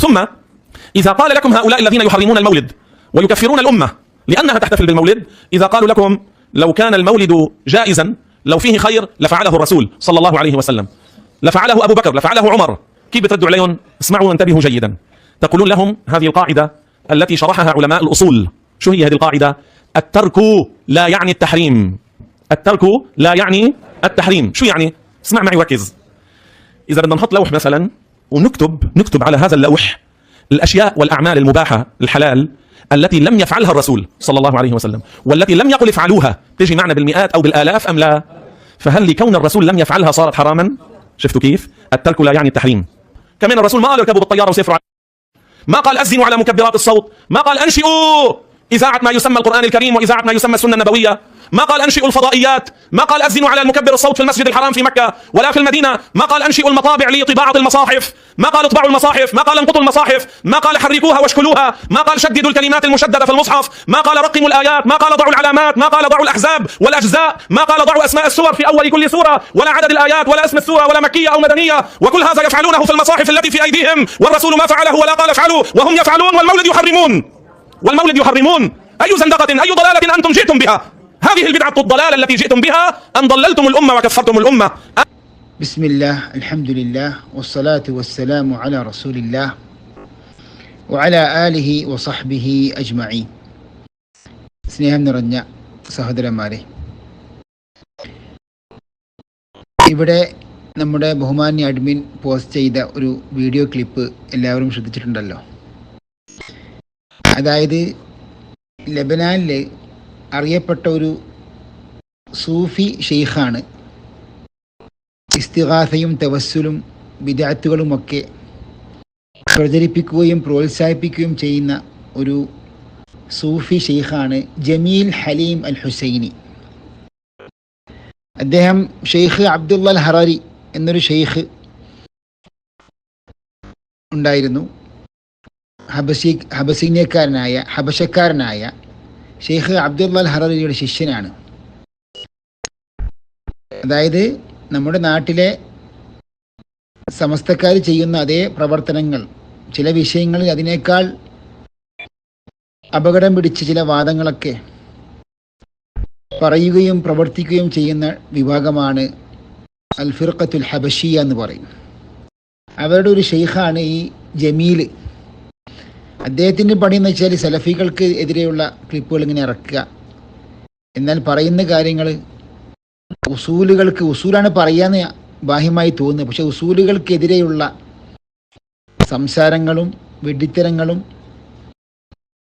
ثم إذا قال لكم هؤلاء الذين يحرمون المولد ويكفرون الأمة لأنها تحتفل بالمولد إذا قالوا لكم لو كان المولد جائزا لو فيه خير لفعله الرسول صلى الله عليه وسلم. لفعله أبو بكر لفعله عمر. كيف بتردوا عليهم؟ اسمعوا وانتبهوا جيدا. تقولون لهم هذه القاعدة التي شرحها علماء الأصول. شو هي هذه القاعدة؟ الترك لا يعني التحريم. الترك لا يعني التحريم. شو يعني؟ اسمع معي وركز إذا بدنا نحط لوح مثلا ونكتب نكتب على هذا اللوح الأشياء والأعمال المباحة الحلال التي لم يفعلها الرسول صلى الله عليه وسلم والتي لم يقل افعلوها تجي معنا بالمئات أو بالآلاف أم لا؟ فهل لكون الرسول لم يفعلها صارت حراما؟ شفتوا كيف؟ الترك لا يعني التحريم. كمان الرسول ما قال اركبوا بالطيارة وسافروا ما قال أزنوا على مكبرات الصوت ما قال أنشئوا! إذاعة ما يسمى القرآن الكريم وإذاعة ما يسمى السنة النبوية ما قال أنشئوا الفضائيات ما قال أزنوا على المكبر الصوت في المسجد الحرام في مكة ولا في المدينة ما قال أنشئوا المطابع لطباعة المصاحف ما قال اطبعوا المصاحف ما قال انقطوا المصاحف ما قال حركوها واشكلوها ما قال شددوا الكلمات المشددة في المصحف ما قال رقموا الآيات ما قال ضعوا العلامات ما قال ضعوا الأحزاب والأجزاء ما قال ضعوا أسماء السور في أول كل سورة ولا عدد الآيات ولا اسم السورة ولا مكية أو مدنية وكل هذا يفعلونه في المصاحف التي في أيديهم والرسول ما فعله ولا قال افعلوا وهم يفعلون والمولد يحرمون والمولد يحرمون أي زندقة أي ضلالة أنتم جئتم بها هذه البدعة الضلالة التي جئتم بها أن ضللتم الأمة وكفرتم الأمة بسم الله الحمد لله والصلاة والسلام على رسول الله وعلى آله وصحبه أجمعين സ്നേഹം നിറഞ്ഞ സഹോദരന്മാരെ ഇവിടെ നമ്മുടെ ബഹുമാന്യ അഡ്മിൻ പോസ്റ്റ് ചെയ്ത ഒരു വീഡിയോ ക്ലിപ്പ് എല്ലാവരും ശ്രദ്ധിച്ചിട്ടുണ്ടല്ലോ അതായത് ലബനാനിൽ അറിയപ്പെട്ട ഒരു സൂഫി ഷെയ്ഖാണ്. ഇസ്തിഹാസയും തവസ്സുലും വിദാത്തുകളുമൊക്കെ പ്രചരിപ്പിക്കുകയും പ്രോത്സാഹിപ്പിക്കുകയും ചെയ്യുന്ന ഒരു സൂഫി ഷെയ്ഖാണ് ജമീൽ ഹലീം അൽ ഹുസൈനി അദ്ദേഹം ഷെയ്ഖ് അബ്ദുള്ള അൽ ഹറാരി എന്നൊരു ഷെയ്ഖ് ഉണ്ടായിരുന്നു. ഹബസി ഹബസീനിയക്കാരനായ ഹബശക്കാരനായ ഷെയ്ഖ് അബ്ദുള്ള അൽ ഹറാരിയുടെ ശിഷ്യനാണ്. അതായത് നമ്മുടെ നാട്ടിലെ സമസ്തക്കാർ ചെയ്യുന്ന അതേ പ്രവർത്തനങ്ങൾ ചില വിഷയങ്ങളിൽ അതിനേക്കാൾ അപകടം പിടിച്ച ചില വാദങ്ങളൊക്കെ പറയുകയും പ്രവർത്തിക്കുകയും ചെയ്യുന്ന വിഭാഗമാണ് അൽ ഫിർഖത്തുൽ ഹബഷിയ എന്ന് പറയും. അവരുടെ ഒരു ഷെയ്ഖാണ് ഈ ജമീൽ അദ്ദേഹത്തിന്റെ പണി എന്ന് വെച്ചാൽ സലഫികൾക്ക് എതിരെയുള്ള ക്ലിപ്പുകൾ ഇങ്ങനെ ഇറക്കുക. എന്നാൽ പറയുന്ന കാര്യങ്ങൾ ഉസൂലുകൾക്ക് ഉസൂലാണ് പറയാന്ന് ബാഹ്യമായി തോന്നുന്നത്. പക്ഷെ ഉസൂലുകൾക്കെതിരെയുള്ള സംസാരങ്ങളും വെടിത്തരങ്ങളും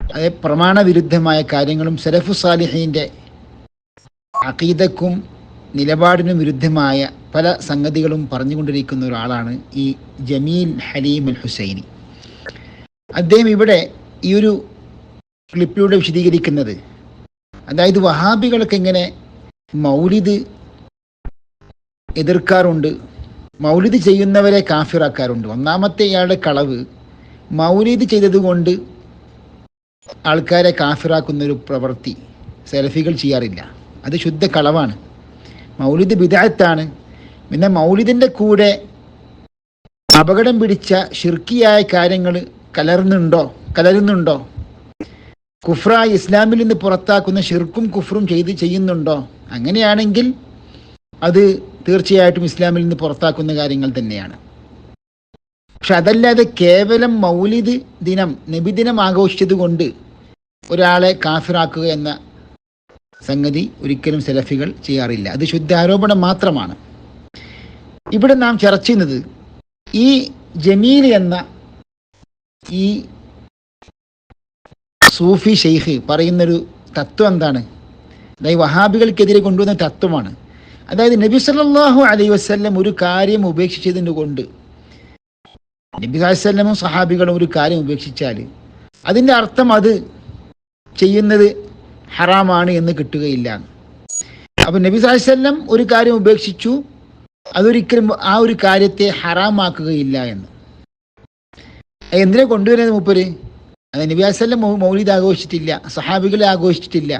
അതേ പ്രമാണവിരുദ്ധമായ കാര്യങ്ങളും സലഫു സാലിഹീന്റെ അഖീദക്കും നിലപാടിനും വിരുദ്ധമായ പല സംഗതികളും പറഞ്ഞുകൊണ്ടിരിക്കുന്ന ഒരാളാണ് ഈ ജമീൽ ഹലീം അൽ ഹുസൈനി. അദ്ദേഹം ഇവിടെ ഈ ഒരു ക്ലിപ്പിലൂടെ വിശദീകരിക്കുന്നത്. അതായത് വഹാബികൾക്ക് എങ്ങനെ മൗലിദ് എതിർക്കാറുണ്ട്. മൗലിദ് ചെയ്യുന്നവരെ കാഫിറാക്കാറുണ്ട്. ഒന്നാമത്തെ ഇയാളുടെ കളവ് മൗലിദ് ചെയ്തതുകൊണ്ട് ആൾക്കാരെ കാഫിറാക്കുന്ന ഒരു പ്രവൃത്തി സെൽഫികൾ ചെയ്യാറില്ല. അത് ശുദ്ധ കളവാണ്. മൗലിദ് ബിദായത്താണ് പിന്നെ മൗലിദിന്റെ കൂടെ അപകടം പിടിച്ച ഷിർക്കിയായ കാര്യങ്ങൾ കലർന്നുണ്ടോ? കലരുന്നുണ്ടോ? കുഫ്ര ഇസ്ലാമിൽ നിന്ന് പുറത്താക്കുന്ന ഷിർക്കും കുഫറും ചെയ്ത് ചെയ്യുന്നുണ്ടോ? അങ്ങനെയാണെങ്കിൽ അത് തീർച്ചയായിട്ടും ഇസ്ലാമിൽ നിന്ന് പുറത്താക്കുന്ന കാര്യങ്ങൾ തന്നെയാണ്. പക്ഷെ അതല്ലാതെ കേവലം മൗലിദ് ദിനം നബിദിനം ആഘോഷിച്ചത് കൊണ്ട് ഒരാളെ കാഫിറാക്കുക എന്ന സംഗതി ഒരിക്കലും സെലഫികൾ ചെയ്യാറില്ല. അത് ശുദ്ധാരോപണം മാത്രമാണ്. ഇവിടെ നാം ചർച്ച ചെയ്യുന്നത് ഈ ജമീൽ എന്ന ഈ സൂഫി ഷെയ്ഖ് പറയുന്നൊരു തത്വം എന്താണ്? അതായത് വഹാബികൾക്കെതിരെ കൊണ്ടുവന്ന തത്വമാണ്. അതായത് നബി സല്ലാഹു അലൈ വസ്ല്ലം ഒരു കാര്യം ഉപേക്ഷിച്ചതിന് കൊണ്ട് നബി വസ്ല്ലമും സഹാബികളും ഒരു കാര്യം ഉപേക്ഷിച്ചാൽ അതിന്റെ അർത്ഥം അത് ചെയ്യുന്നത് ഹറാമാണ് എന്ന് കിട്ടുകയില്ല. അപ്പം നബി സാഹിസ്വല്ലം ഒരു കാര്യം ഉപേക്ഷിച്ചു അതൊരിക്കലും ആ ഒരു കാര്യത്തെ ഹറാമാക്കുകയില്ല എന്ന്. എന്തിനാ കൊണ്ടുവരുന്നത് മൂപ്പര്? അത് നബി വസല്ലം മൗലിദ് ആഘോഷിച്ചിട്ടില്ല സഹാബികളെ ആഘോഷിച്ചിട്ടില്ല.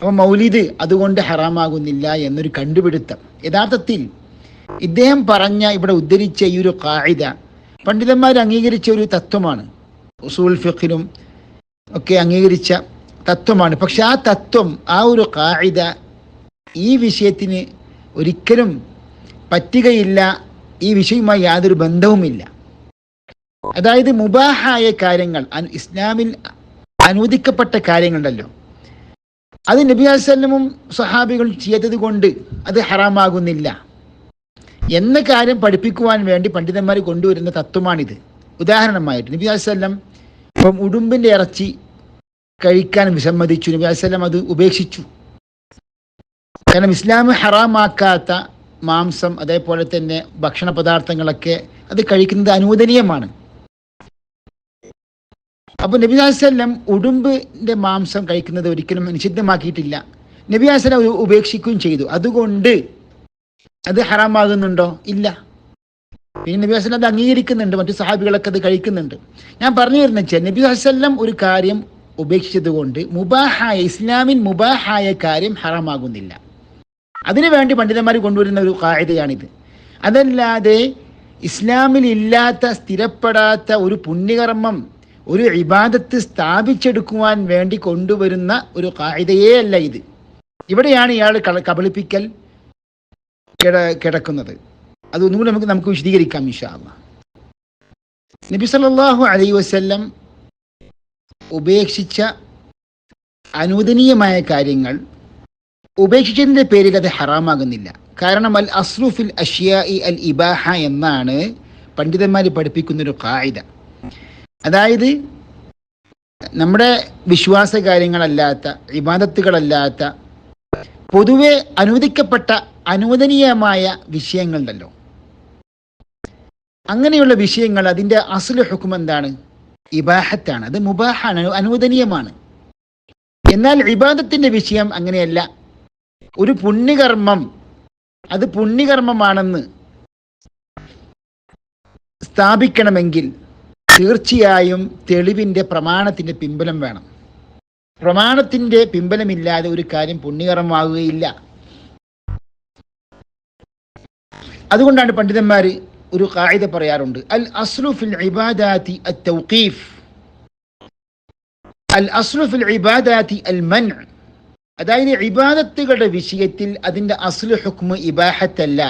അപ്പം മൗലീദ് അതുകൊണ്ട് ഹറാമാകുന്നില്ല എന്നൊരു കണ്ടുപിടുത്തം. യഥാർത്ഥത്തിൽ ഇദ്ദേഹം പറഞ്ഞ ഇവിടെ ഉദ്ധരിച്ച ഈ ഒരു കായിത പണ്ഡിതന്മാർ അംഗീകരിച്ച ഒരു തത്വമാണ്. ഉസൂൽ ഫിഖിലും ഒക്കെ അംഗീകരിച്ച തത്വമാണ്. പക്ഷെ ആ തത്വം ആ ഒരു കായിത ഈ വിഷയത്തിന് ഒരിക്കലും പറ്റുകയില്ല ഈ വിഷയവുമായി യാതൊരു ബന്ധവുമില്ല. അതായത് മുബാഹായ കാര്യങ്ങൾ ഇസ്ലാമിൽ അനുവദിക്കപ്പെട്ട കാര്യങ്ങളുണ്ടല്ലോ. അത് നബി അസ്ലമും സഹാബികളും ചെയ്തത് കൊണ്ട് അത് ഹറാമാകുന്നില്ല. എന്ന കാര്യം പഠിപ്പിക്കുവാൻ വേണ്ടി പണ്ഡിതന്മാർ കൊണ്ടുവരുന്ന തത്വമാണിത്. ഉദാഹരണമായിട്ട് നബി അസ്ലം ഇപ്പം ഉടുമ്പിന്റെ ഇറച്ചി കഴിക്കാൻ വിസമ്മതിച്ചു. നബി അസ്ലം അത് ഉപേക്ഷിച്ചു. കാരണം ഇസ്ലാം ഹറാമാക്കാത്ത മാംസം അതേപോലെ തന്നെ ഭക്ഷണ പദാർത്ഥങ്ങളൊക്കെ അത് കഴിക്കുന്നത് അനുവദനീയമാണ്. അപ്പൊ നബി വല്ലം ഉടുമ്പിന്റെ മാംസം കഴിക്കുന്നത് ഒരിക്കലും നിഷിദ്ധമാക്കിയിട്ടില്ല. നബി വല്ലം ഉപേക്ഷിക്കുകയും ചെയ്തു. അതുകൊണ്ട് അത് ഹറാമാകുന്നുണ്ടോ? ഇല്ല. പിന്നെ നബി വസ്ലം അത് അംഗീകരിക്കുന്നുണ്ട്. മറ്റു സഹാബികളൊക്കെ അത് കഴിക്കുന്നുണ്ട്. ഞാൻ പറഞ്ഞു തരുന്ന വെച്ചാൽ നബി വസ്ലം ഒരു കാര്യം ഉപേക്ഷിച്ചത് കൊണ്ട് മുബാഹായ ഇസ്ലാമിൻ മുബാഹായ കാര്യം ഹറാമാകുന്നില്ല. അതിനു വേണ്ടി പണ്ഡിതന്മാർ കൊണ്ടുവരുന്ന ഒരു കായതയാണിത് അതല്ലാതെ ഇസ്ലാമിൽ ഇല്ലാത്ത സ്ഥിരപ്പെടാത്ത ഒരു പുണ്യകർമ്മം ഒരു ഇബാദത്ത് സ്ഥാപിച്ചെടുക്കുവാൻ വേണ്ടി കൊണ്ടുവരുന്ന ഒരു കായികയേ അല്ല ഇത്. ഇവിടെയാണ് ഇയാൾ കബളിപ്പിക്കൽ കിട കിടക്കുന്നത്. അതൊന്നുകൂടി നമുക്ക് നമുക്ക് വിശദീകരിക്കാം അല്ലാ നബി സല്ലല്ലാഹു അലൈ വസ്ല്ലം ഉപേക്ഷിച്ച അനുവദനീയമായ കാര്യങ്ങൾ ഉപേക്ഷിച്ചതിന്റെ പേരിൽ അത് ഹറാമാകുന്നില്ല. കാരണം അൽ അസ്രൂഫിൽ അഷിയ ഇ അൽ ഇബാഹ എന്നാണ് പണ്ഡിതന്മാർ പഠിപ്പിക്കുന്നൊരു കായിക അതായത് നമ്മുടെ വിശ്വാസ കാര്യങ്ങളല്ലാത്ത ഇബാദത്തുകളല്ലാത്ത പൊതുവെ അനുവദിക്കപ്പെട്ട അനുവദനീയമായ വിഷയങ്ങളുണ്ടല്ലോ. അങ്ങനെയുള്ള വിഷയങ്ങൾ അതിന്റെ അസുല ഹുക്കും എന്താണ്? ഇബാഹത്താണ്. അത് മുബാഹാണ് അനുവദനീയമാണ്. എന്നാൽ ഇബാദത്തിന്റെ വിഷയം അങ്ങനെയല്ല. ഒരു പുണ്യകർമ്മം അത് പുണ്യകർമ്മമാണെന്ന് സ്ഥാപിക്കണമെങ്കിൽ തീർച്ചയായും തെളിവിന്റെ പ്രമാണത്തിന്റെ പിമ്പലം വേണം. പ്രമാണത്തിന്റെ പിൻബലമില്ലാതെ ഒരു കാര്യം പുണ്യകരമാകുകയില്ല അതുകൊണ്ടാണ് പണ്ഡിതന്മാർ ഒരു കായിത പറയാറുണ്ട്. അൽ അസ്ലു ഫിൽ ഇബാദാത്തി അൽ തൗഖീഫ്. അൽ അസ്ലു ഫിൽ ഇബാദാത്തി അൽ മൻ അതായത് ഇബാദത്തുകളുടെ വിഷയത്തിൽ അതിന്റെ അസ്ലു ഹുക്മ് ഇബാഹത്തല്ല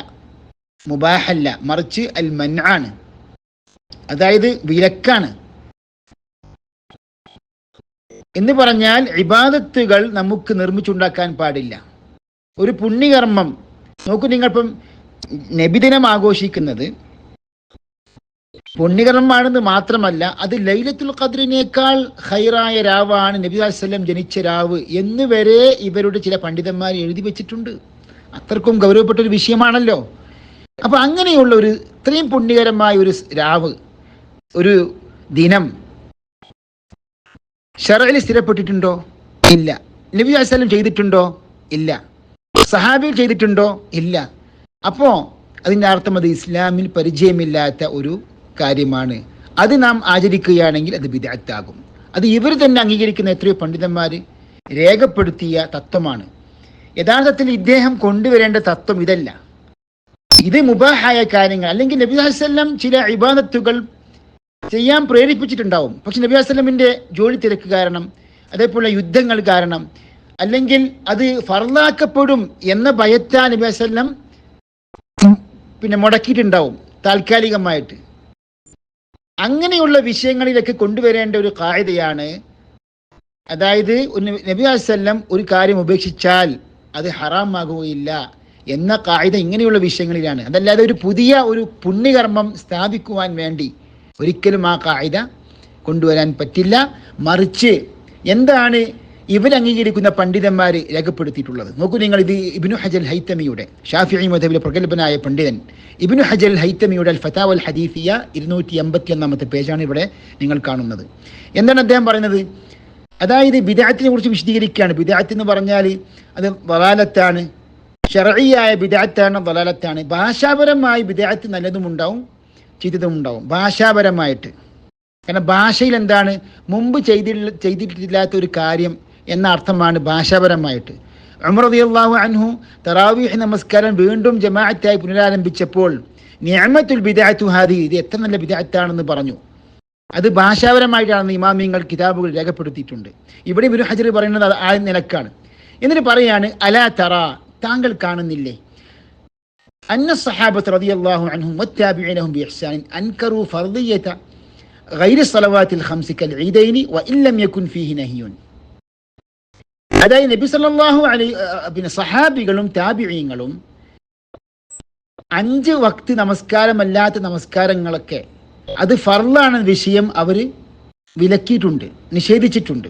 മുബാഹല്ല മറിച്ച് അൽ മൻ ആണ് അതായത് വിലക്കാണ്. എന്ന് പറഞ്ഞാൽ ഇബാദത്തുകൾ നമുക്ക് നിർമ്മിച്ചുണ്ടാക്കാൻ പാടില്ല. ഒരു പുണ്യകർമ്മം നോക്കൂ നിങ്ങളിപ്പം നബിദിനം ആഘോഷിക്കുന്നത് പുണ്യകർമ്മമാണെന്ന് മാത്രമല്ല അത് ലൈലത്തുൽ ഖദ്രിനേക്കാൾ ഹൈറായ രാവാണ് നബി വസ്ലം ജനിച്ച രാവ് എന്ന് വരെ ഇവരുടെ ചില പണ്ഡിതന്മാർ എഴുതി വെച്ചിട്ടുണ്ട്. അത്രക്കും ഗൗരവപ്പെട്ട ഒരു വിഷയമാണല്ലോ. അപ്പൊ അങ്ങനെയുള്ള ഒരു ഇത്രയും പുണ്യകരമായ ഒരു രാവ് ഒരു ദിനം ഷറയിൽ സ്ഥിരപ്പെട്ടിട്ടുണ്ടോ? ഇല്ല. നബി അസലം ചെയ്തിട്ടുണ്ടോ? ഇല്ല. സഹാബികൾ ചെയ്തിട്ടുണ്ടോ? ഇല്ല. അപ്പോ അതിന്റെ അർത്ഥം അത് ഇസ്ലാമിൽ പരിചയമില്ലാത്ത ഒരു കാര്യമാണ്. അത് നാം ആചരിക്കുകയാണെങ്കിൽ അത് വിദഗ്ധാകും അത് ഇവർ തന്നെ അംഗീകരിക്കുന്ന എത്രയോ പണ്ഡിതന്മാർ രേഖപ്പെടുത്തിയ തത്വമാണ്. യഥാർത്ഥത്തിൽ ഇദ്ദേഹം കൊണ്ടുവരേണ്ട തത്വം ഇതല്ല. ഇത് മുബാഹായ കാര്യങ്ങൾ. അല്ലെങ്കിൽ നബി വസ്ലം ചില ഇബാദത്തുകൾ ചെയ്യാൻ പ്രേരിപ്പിച്ചിട്ടുണ്ടാവും. പക്ഷെ നബി വസ്ലമിന്റെ ജോലി തിരക്ക് കാരണം അതേപോലെ യുദ്ധങ്ങൾ കാരണം അല്ലെങ്കിൽ അത് ഫർദാക്കപ്പെടും എന്ന ഭയത്താ നബി വസ്ലം പിന്നെ മുടക്കിയിട്ടുണ്ടാവും താൽക്കാലികമായിട്ട്. അങ്ങനെയുള്ള വിഷയങ്ങളിലൊക്കെ കൊണ്ടുവരേണ്ട ഒരു കായതയാണ് അതായത് നബി വസ്ലം ഒരു കാര്യം ഉപേക്ഷിച്ചാൽ അത് ഹറാമാകുകയില്ല. എന്ന കായിക ഇങ്ങനെയുള്ള വിഷയങ്ങളിലാണ്. അതല്ലാതെ ഒരു പുതിയ ഒരു പുണ്യകർമ്മം സ്ഥാപിക്കുവാൻ വേണ്ടി ഒരിക്കലും ആ കായിക കൊണ്ടുവരാൻ പറ്റില്ല. മറിച്ച് എന്താണ് ഇവൻ അംഗീകരിക്കുന്ന പണ്ഡിതന്മാർ രേഖപ്പെടുത്തിയിട്ടുള്ളത്? നോക്കൂ നിങ്ങൾ ഇത് ഇബിനു ഹജൽ ഹൈത്തമിയുടെ ഷാഫി മധബിലെ പ്രഗത്ഭനായ പണ്ഡിതൻ. ഇബിനു ഹജൽ ഹൈത്തമിയുടെ അൽ ഫതാവൽ ഹദീഫിയ ഇരുന്നൂറ്റി എൺപത്തി ഒന്നാമത്തെ പേജാണ് ഇവിടെ നിങ്ങൾ കാണുന്നത്. എന്താണ് അദ്ദേഹം പറയുന്നത്? അതായത് വിദാഹത്തിനെ കുറിച്ച് വിശദീകരിക്കുകയാണ്. വിദാഹത്തിന് എന്ന് പറഞ്ഞാൽ അത് വലാലത്താണ്. ഷറയിയായ ബിദാത്താണ് ദലാലത്താണ്. ഭാഷാപരമായി ബിദാത്ത് നല്ലതും ഉണ്ടാവും ചീത്തതും ഉണ്ടാവും. ഭാഷാപരമായിട്ട്. കാരണം ഭാഷയിൽ എന്താണ്? മുമ്പ് ചെയ്തിട്ടില്ല ചെയ്തിട്ടില്ലാത്ത ഒരു കാര്യം എന്ന അർത്ഥമാണ് ഭാഷാപരമായിട്ട്. ഉമർ റളിയല്ലാഹു അൻഹു തറാവീഹ് നമസ്കാരം വീണ്ടും ജമാഅത്തായി പുനരാരംഭിച്ചപ്പോൾ നിയമത്തുൽ ബിദാത്തു ഹാദി ഇത് എത്ര നല്ല ബിദാത്താണെന്ന് പറഞ്ഞു. അത് ഭാഷാപരമായിട്ടാണ് ഇമാമിങ്ങൾ കിതാബുകൾ രേഖപ്പെടുത്തിയിട്ടുണ്ട്. ഇവിടെ ഇബിനു ഹജർ പറയുന്നത് ആ നിലക്കാണ്. എന്നിട്ട് പറയാണ് അലാ തറ താങ്കൾ കാണുന്നില്ലേ? അന്ന സഹാബത്ത് റളിയല്ലാഹു അൻഹും വത്താബിഈന ബി ഇഹ്സാനിൻ അൻകറു ഫർദിയത ഗൈര സ്വലവാത്തിൽ ഹംസിക്കൽ കൽ ഈദൈനി വ ഇല്ലം യകുൻ ഫീഹി നഹിയുൻ. അതായത് നബി സല്ലല്ലാഹു അലൈഹി പിന്നെ സഹാബികളും താബിഈങ്ങളും അഞ്ച് വക്ത് നമസ്കാരമല്ലാത്ത നമസ്കാരങ്ങളൊക്കെ അത് ഫർളാണ് വിഷയം അവർ വിലക്കിയിട്ടുണ്ട് നിഷേധിച്ചിട്ടുണ്ട്.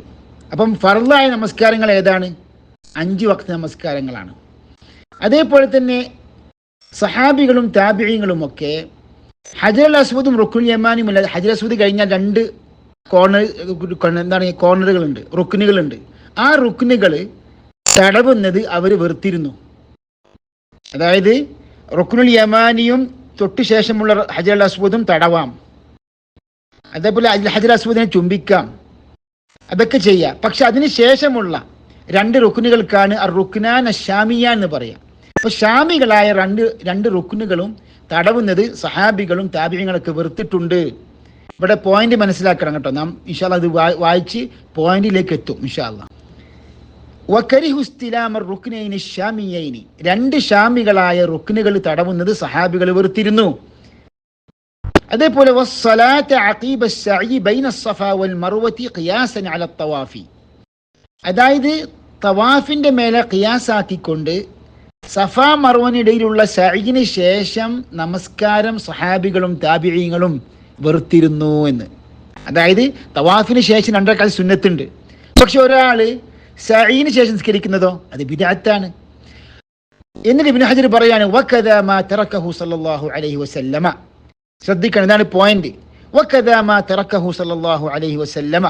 അപ്പം ഫർളായ നമസ്കാരങ്ങൾ ഏതാണ്? അഞ്ച് വക്ത് നമസ്കാരങ്ങളാണ്. അതേപോലെ തന്നെ സഹാബികളും താബിഴികളും ഒക്കെ ഹജർ അസ്വദും റുക്കുൽ യമാനും അല്ലാതെ ഹജർ അസ്വദ് കഴിഞ്ഞാൽ രണ്ട് കോർണർ എന്താണ് കോർണറുകളുണ്ട് റുക്കുനുകളുണ്ട് ആ റുക്കുനുകൾ തടവുന്നത് അവർ വെറുത്തിരുന്നു. അതായത് റുക്കുനുൽ യമാനിയും തൊട്ടു ശേഷമുള്ള ഹജർ അസ്വദും തടവാം. അതേപോലെ ഹജർ അസ്വദിനെ ചുംബിക്കാം. അതൊക്കെ ചെയ്യാം. പക്ഷെ അതിന് ശേഷമുള്ള രണ്ട് റുക്കുനുകൾക്കാണ് ആ റുക്നാൻ ഷാമിയ എന്ന് പറയാം. അപ്പോൾ ഷാമികളായ രണ്ട് രണ്ട് റുക്കുനുകളും തടവുന്നത് സഹാബികളും താപിയങ്ങളൊക്കെ വെറുത്തിട്ടുണ്ട്. ഇവിടെ പോയിന്റ് മനസ്സിലാക്കണം കേട്ടോ. നാം ഇഷാല്ല അത് വായിച്ച് പോയിന്റിലേക്ക് എത്തും ഇഷാല്ല രണ്ട് ഷാമികളായ റുക്കിനുകൾ തടവുന്നത് സഹാബികൾ വെറുത്തിരുന്നു. അതേപോലെ അതായത് തവാഫിന്റെ മേലെ കിയാസാക്കിക്കൊണ്ട് സഫ മറുവനിടയിലുള്ള ഷൈജിന് ശേഷം നമസ്കാരം സഹാബികളും താപിഴീങ്ങളും വെറുത്തിരുന്നു എന്ന്. അതായത് തവാഫിന് ശേഷം രണ്ടേക്കാൾ സുന്നത്തുണ്ട്. പക്ഷെ ഒരാൾ സൈന് ശേഷം സ്കരിക്കുന്നതോ അത് വിദാത്താണ് എന്നിട്ട് ഇബിൻ ഹജർ പറയാണ് തറക്കഹു സല്ലല്ലാഹു അലൈഹി വസല്ലമ. ശ്രദ്ധിക്കണം ഇതാണ് പോയിന്റ് വക്കദാമ തറക്കഹു സല്ലല്ലാഹു അലൈഹി വസല്ലമ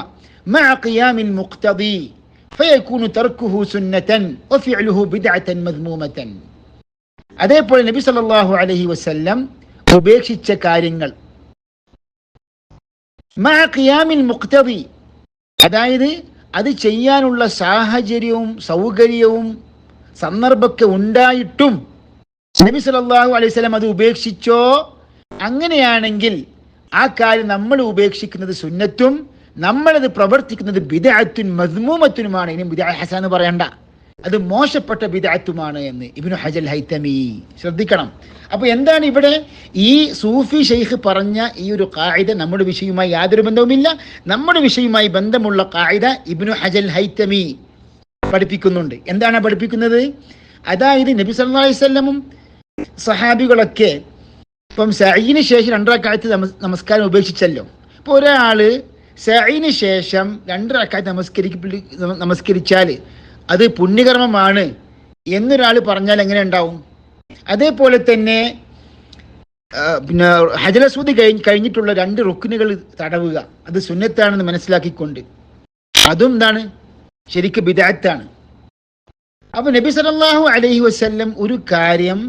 മാ ഖിയാമിൽ മുഖ്തദീ. ഫയക്കൂനു തർക്കുഹു സുന്നതൻ ഒഫിഅലുഹു ബിദഅത്തൻ മദ്മൂമതൻ അതേപോലെ നബി സല്ലല്ലാഹു അലൈഹി വസല്ലം ഉപേക്ഷിച്ച കാര്യങ്ങൾ. മാ ഖിയാമിൽ മുക്തവി അതായത് അത് ചെയ്യാനുള്ള സാഹചര്യവും സൗകര്യവും സന്ദർഭമൊക്കെ ഉണ്ടായിട്ടും നബി സല്ലല്ലാഹു അലൈഹി വസല്ലം അത് ഉപേക്ഷിച്ചോ? അങ്ങനെയാണെങ്കിൽ ആ കാര്യം നമ്മൾ ഉപേക്ഷിക്കുന്നത് സുന്നത്തും നമ്മളത് പ്രവർത്തിക്കുന്നത് ബിദഅത്തുൻ മസ്മൂമത്തിനുമാണ്. ഇനി ബിദഅ ഹസൻ എന്ന് പറയണ്ട. അത് മോശപ്പെട്ട ബിദഅത്തുമാണ് എന്ന് ഇബ്നു ഹജൽ ഹൈത്തമി ശ്രദ്ധിക്കണം. അപ്പോൾ എന്താണ് ഇവിടെ? ഈ സൂഫി ഷെയ്ഖ് പറഞ്ഞ ഈ ഒരു കായിത നമ്മുടെ വിഷയവുമായി യാതൊരു ബന്ധവുമില്ല. നമ്മുടെ വിഷയവുമായി ബന്ധമുള്ള കായിത ഇബ്നു ഹജൽ ഹൈത്തമി പഠിപ്പിക്കുന്നുണ്ട്. എന്താണ് പഠിപ്പിക്കുന്നത്? അതായത് നബി സല്ലല്ലാഹു അലൈഹി വസല്ലമും സഹാബികളൊക്കെ ഇപ്പം സഈന് ശേഷം രണ്ടരക്കാലത്ത് നമസ്കാരം ഉപേക്ഷിച്ചല്ലോ. ഇപ്പോൾ ഒരാൾ സഈന് ശേഷം രണ്ട് റക്കാത്ത് നമസ്കരിക്ക നമസ്കരിച്ചാൽ അത് പുണ്യകർമ്മമാണ് എന്നൊരാൾ പറഞ്ഞാൽ എങ്ങനെ ഉണ്ടാവും? അതേപോലെ തന്നെ പിന്നെ ഹജലസൂദി കഴിഞ്ഞ് കഴിഞ്ഞിട്ടുള്ള രണ്ട് റുക്കിനുകൾ തടവുക. അത് സുന്നത്താണെന്ന് മനസ്സിലാക്കിക്കൊണ്ട്. അതും എന്താണ്? ശരിക്കും ബിദാത്താണ്. അപ്പൊ നബി സല്ലല്ലാഹു അലൈഹി വസ്ല്ലം ഒരു കാര്യം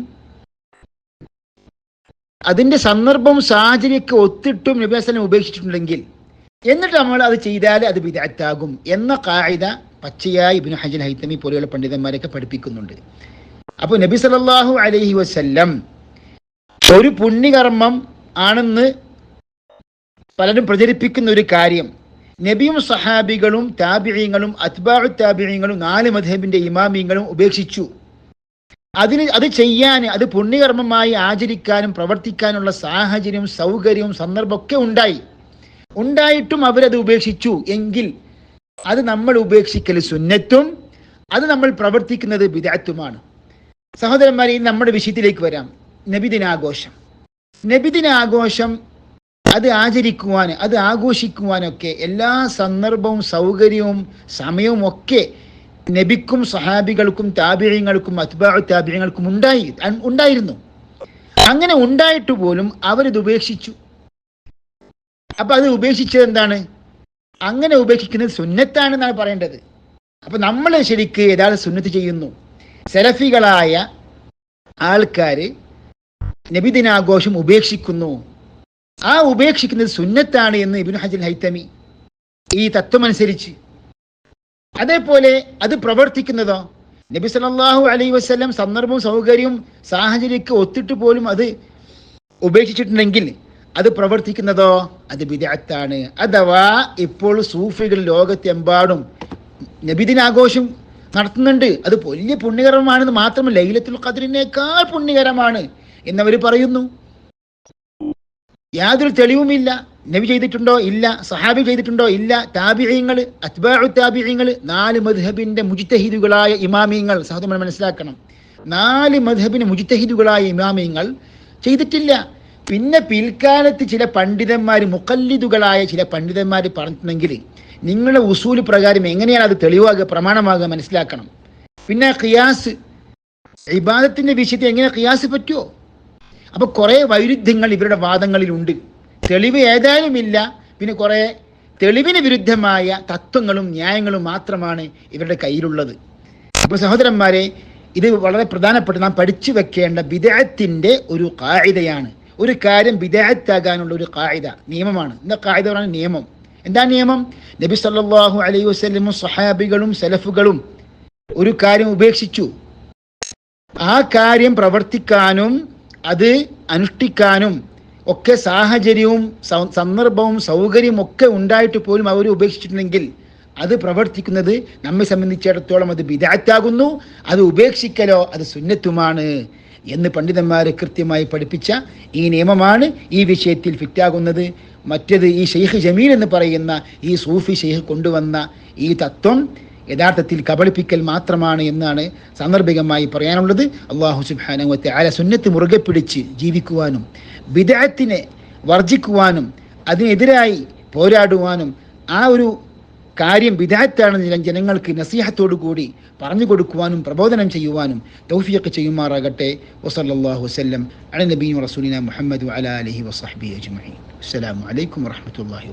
അതിന്റെ സന്ദർഭം സാഹചര്യമൊക്കെ ഒത്തിട്ടും നബി വസ്ലം ഉപേക്ഷിച്ചിട്ടുണ്ടെങ്കിൽ എന്നിട്ട് നമ്മൾ അത് ചെയ്താൽ അത് വിദഗ്ധാകും എന്ന കായിക പച്ചയായി ഇബ്നു ഹജൽ ഹൈത്തമി പോലെയുള്ള പണ്ഡിതന്മാരൊക്കെ പഠിപ്പിക്കുന്നുണ്ട്. അപ്പോൾ നബി സല്ലല്ലാഹു അലൈഹി വസല്ലം ഒരു പുണ്യകർമ്മം ആണെന്ന് പലരും പ്രചരിപ്പിക്കുന്ന ഒരു കാര്യം. നബിയും സഹാബികളും താബിയങ്ങളും അത്ബാഉ താബിയങ്ങളും നാല് മധേബിന്റെ ഇമാമിയങ്ങളും ഉപേക്ഷിച്ചു. അതിന് അത് ചെയ്യാൻ അത് പുണ്യകർമ്മമായി ആചരിക്കാനും പ്രവർത്തിക്കാനുള്ള സാഹചര്യവും സൗകര്യവും സന്ദർഭമൊക്കെ ഉണ്ടായി. ഉണ്ടായിട്ടും അവരത് ഉപേക്ഷിച്ചു എങ്കിൽ അത് നമ്മൾ ഉപേക്ഷിക്കൽ സുന്നത്തും അത് നമ്മൾ പ്രവർത്തിക്കുന്നത് വിദഗ്ധത്തുമാണ് സഹോദരന്മാരെ ഇനി നമ്മുടെ വിഷയത്തിലേക്ക് വരാം. നബിദിനാഘോഷം. നബിദിനാഘോഷം അത് ആചരിക്കുവാൻ അത് ആഘോഷിക്കുവാനൊക്കെ എല്ലാ സന്ദർഭവും സൗകര്യവും സമയവും ഒക്കെ നബിക്കും സഹാബികൾക്കും താപിഴങ്ങൾക്കും അത്ഭാവ താപിഴങ്ങൾക്കും ഉണ്ടായി ഉണ്ടായിരുന്നു. അങ്ങനെ ഉണ്ടായിട്ട് പോലും അവരിത് ഉപേക്ഷിച്ചു. അപ്പൊ അത് ഉപേക്ഷിച്ചത് എന്താണ്? അങ്ങനെ ഉപേക്ഷിക്കുന്നത് സുന്നത്താണെന്നാണ് പറയേണ്ടത്. അപ്പൊ നമ്മൾ ശരിക്ക് യഥാർത്ഥ സുന്നത്ത് ചെയ്യുന്നു? സെലഫികളായ ആൾക്കാർ നബിദിനാഘോഷം ഉപേക്ഷിക്കുന്നു. ആ ഉപേക്ഷിക്കുന്നത് സുന്നത്താണ് എന്ന് ഇബിൻ ഹജൽ ഹൈത്തമി ഈ തത്വമനുസരിച്ച് അതേപോലെ അത് പ്രവർത്തിക്കുന്നതോ? നബി സല്ലല്ലാഹു അലൈ വസ്ലം സന്ദർഭവും സൗകര്യവും സാഹചര്യമൊക്കെ ഒത്തിട്ട് പോലും അത് ഉപേക്ഷിച്ചിട്ടുണ്ടെങ്കിൽ അത് പ്രവർത്തിക്കുന്നതോ അത് ബിദഅത്താണ്. അഥവാ ഇപ്പോൾ സൂഫികൾ ലോകത്തെമ്പാടും നബിദിനാഘോഷം നടത്തുന്നുണ്ട്. അത് വലിയ പുണ്യകരമാണെന്ന് മാത്രമല്ല ലൈലത്തുൽ ഖദറിനേക്കാൾ പുണ്യകരമാണ് എന്നവർ പറയുന്നു. യാതൊരു തെളിവുമില്ല. നബി ചെയ്തിട്ടുണ്ടോ ഇല്ല സഹാബി ചെയ്തിട്ടുണ്ടോ ഇല്ല താബിഹ്യങ്ങൾ അത്ബാഉ താബിഹ്യങ്ങൾ നാല് മദ്ഹബിന്റെ മുജിത്തഹിദുകളായ ഇമാമിയങ്ങൾ സഹോദരൻ മനസ്സിലാക്കണം. നാല് മദ്ഹബിന് മുജിത്തഹിദുകളായ ഇമാമിയങ്ങൾ ചെയ്തിട്ടില്ല. പിന്നെ പിൽക്കാലത്ത് ചില പണ്ഡിതന്മാർ മുക്കല്ലിദുകളായ ചില പണ്ഡിതന്മാർ പറഞ്ഞിട്ടുണ്ടെങ്കിൽ നിങ്ങളുടെ ഉസൂൽ പ്രകാരം എങ്ങനെയാണ് അത് തെളിവാകുക പ്രമാണമാകുക മനസ്സിലാക്കണം. പിന്നെ ഖിയാസ് ഇബാദത്തിന്റെ വിഷയത്തിൽ എങ്ങനെ ഖിയാസ് പറ്റുമോ അപ്പോൾ കുറേ വൈരുദ്ധ്യങ്ങൾ ഇവരുടെ വാദങ്ങളിലുണ്ട്. തെളിവ് ഏതായാലും ഇല്ല. പിന്നെ കുറേ തെളിവിന് വിരുദ്ധമായ തത്വങ്ങളും ന്യായങ്ങളും മാത്രമാണ് ഇവരുടെ കയ്യിലുള്ളത്. അപ്പോൾ സഹോദരന്മാരെ ഇത് വളരെ പ്രധാനപ്പെട്ട നാം പഠിച്ചു വെക്കേണ്ട വിദേഹത്തിന്റെ ഒരു കായികയാണ്. ഒരു കാര്യം വിദേഹത്താകാനുള്ള ഒരു കായിക നിയമമാണ്. എന്താ കായിക പറയുന്ന നിയമം. എന്താ നിയമം? നബി സല്ലാഹു അലൈഹി വസ്ലമും സഹാബികളും സലഫുകളും ഒരു കാര്യം ഉപേക്ഷിച്ചു. ആ കാര്യം പ്രവർത്തിക്കാനും അത് അനുഷ്ഠിക്കാനും ഒക്കെ സാഹചര്യവും സന്ദർഭവും സൗകര്യവും ഒക്കെ ഉണ്ടായിട്ട് പോലും അവർ ഉപേക്ഷിച്ചിട്ടുണ്ടെങ്കിൽ അത് പ്രവർത്തിക്കുന്നത് നമ്മെ സംബന്ധിച്ചിടത്തോളം അത് വിദാറ്റാകുന്നു അത് ഉപേക്ഷിക്കലോ അത് സുന്നത്തുമാണ്. എന്ന് പണ്ഡിതന്മാർ കൃത്യമായി പഠിപ്പിച്ച ഈ നിയമമാണ് ഈ വിഷയത്തിൽ ഫിറ്റാകുന്നത്. മറ്റത് ഈ ഷെയ്ഖ് ജമീൽ എന്ന് പറയുന്ന ഈ സൂഫി ഷെയ്ഖ് കൊണ്ടുവന്ന ഈ തത്വം യഥാർത്ഥത്തിൽ കബളിപ്പിക്കൽ മാത്രമാണ് എന്നാണ് സാന്ദർഭികമായി പറയാനുള്ളത്. അള്ളാഹു സുബാനുവത്തെ ആല സുന്നത്ത് മുറുകെ പിടിച്ച് ജീവിക്കുവാനും വിദേഹത്തിനെ വർജിക്കുവാനും അതിനെതിരായി പോരാടുവാനും ആ ഒരു കാര്യം വിദാറ്റാണെന്ന് ജനങ്ങൾക്ക് നസീഹത്തോടു കൂടി പറഞ്ഞു കൊടുക്കുവാനും പ്രബോധനം ചെയ്യുവാനും തൗഫിയൊക്കെ ചെയ്യുമാറാകട്ടെ. വസല്ലാഹു വസ്ലം അല നബീൻ റസൂലിന മുഹമ്മദ് അല അലഹി വസഹബി അജ്മീൻ അസ്സലാമു അലൈക്കും വറഹമത്തല്ലാഹി